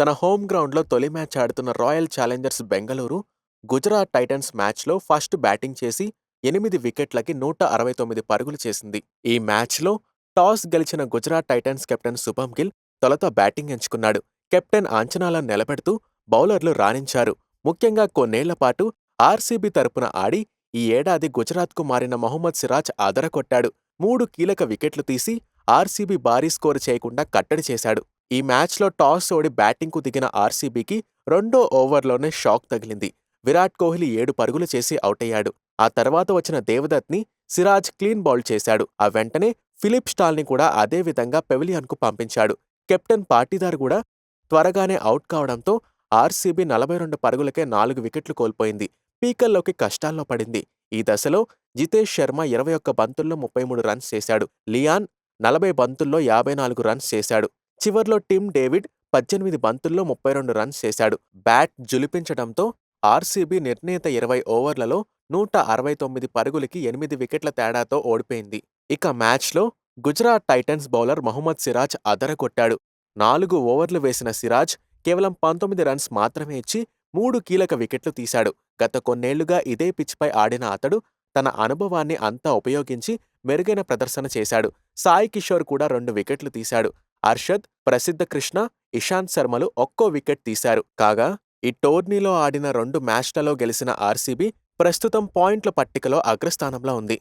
తన హోమ్ గ్రౌండ్లో తొలి మ్యాచ్ ఆడుతున్న Royal Challengers Bengaluru Gujarat Titans మ్యాచ్లో ఫస్ట్ బ్యాటింగ్ చేసి ఎనిమిది వికెట్లకి నూట అరవై తొమ్మిది పరుగులు చేసింది. ఈ మ్యాచ్లో టాస్ గెలిచిన గుజరాత్ టైటన్స్ కెప్టెన్ శుభం గిల్ తొలత బ్యాటింగ్ ఎంచుకున్నాడు. కెప్టెన్ అంచనాలను నిలబెడుతూ బౌలర్లు రాణించారు. ముఖ్యంగా కొన్నేళ్ళ పాటు ఆర్సీబీ తరపున ఆడి ఈ ఏడాది గుజరాత్కు మారిన మొహమ్మద్ సిరాజ్ ఆదరకొట్టాడు మూడు కీలక వికెట్లు తీసి ఆర్సీబీ భారీ స్కోర్ చేయకుండా కట్టడి చేశాడు. ఈ మ్యాచ్లో టాస్ ఓడి బ్యాటింగ్కు దిగిన ఆర్సీబీకి రెండో ఓవర్లోనే షాక్ తగిలింది. విరాట్ కోహ్లీ ఏడు పరుగులు చేసి అవుటయ్యాడు. ఆ తర్వాత వచ్చిన దేవదత్ని సిరాజ్ క్లీన్ బౌల్ చేశాడు. ఆ వెంటనే ఫిలిప్ స్టాల్ని కూడా అదే విధంగా పెవిలియన్కు పంపించాడు. కెప్టెన్ పాటీదార్ కూడా త్వరగానే అవుట్ కావడంతో ఆర్సీబీ నలభై రెండు పరుగులకే నాలుగు వికెట్లు కోల్పోయింది. పీకల్లోకి కష్టాల్లో పడింది. ఈ దశలో జితేష్ శర్మ ఇరవై ఒక్క బంతుల్లో ముప్పై మూడు రన్స్ చేశాడు. లియాన్ నలభై బంతుల్లో యాభై నాలుగు రన్స్ చేశాడు. చివర్లో టిమ్ డేవిడ్ పద్దెనిమిది బంతుల్లో ముప్పై రెండు రన్స్ చేశాడు. బ్యాట్ జులిపించడంతో ఆర్సీబీ నిర్ణీత ఇరవై ఓవర్లలో నూట అరవై తొమ్మిది పరుగులకి ఎనిమిది వికెట్ల తేడాతో ఓడిపోయింది. ఇక మ్యాచ్లో గుజరాత్ టైటన్స్ బౌలర్ మహమ్మద్ సిరాజ్ అదరగొట్టాడు. నాలుగు ఓవర్లు వేసిన సిరాజ్ కేవలం పంతొమ్మిది రన్స్ మాత్రమే ఇచ్చి మూడు కీలక వికెట్లు తీశాడు. గత కొన్నేళ్ళుగా ఇదే పిచ్పై ఆడిన అతడు తన అనుభవాన్ని అంతా ఉపయోగించి మెరుగైన ప్రదర్శన చేశాడు. సాయి కిషోర్ కూడా రెండు వికెట్లు తీశాడు. అర్షద్ ప్రసిద్ధ కృష్ణ ఇషాంత్ శర్మలు ఒక్కో వికెట్ తీశారు. కాగా ఈ టోర్నీలో ఆడిన రెండు మ్యాచ్లలో గెలిచిన ఆర్సీబీ ప్రస్తుతం పాయింట్ల పట్టికలో అగ్రస్థానంలో ఉంది.